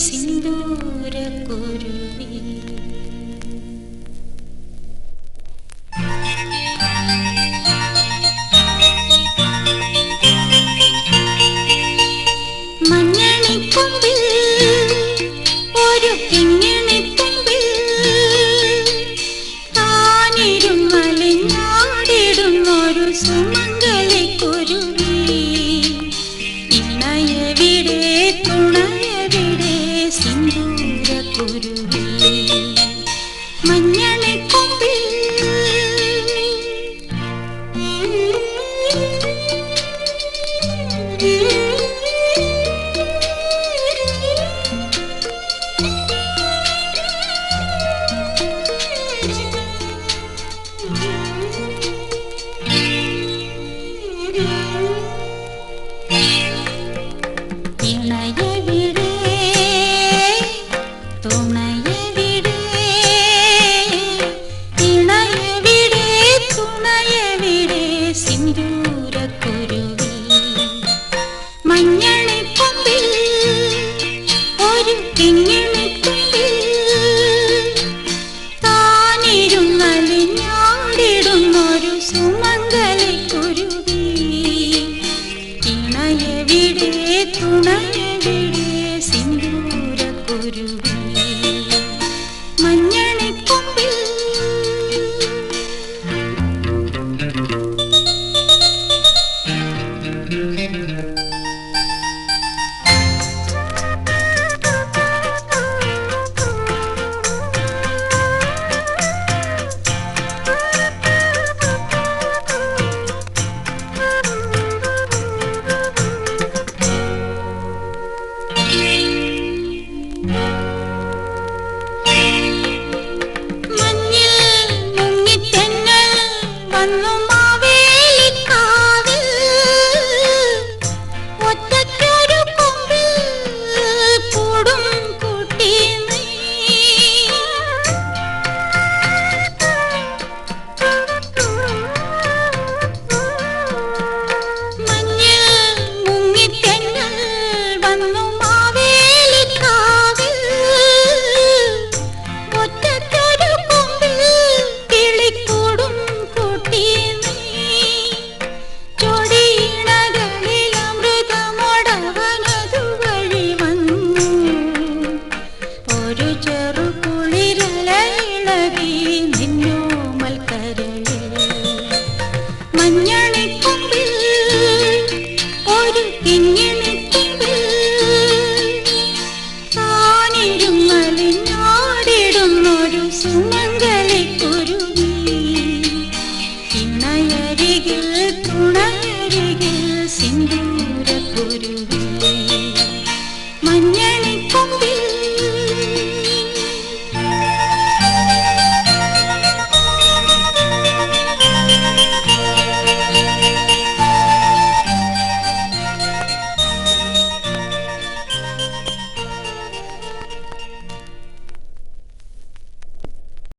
सिन्दूर कुर्वी துணையவிடே துணையவிடே சிந்தூர குருவி മഞ്ഞണിക്കുമ്പിൽ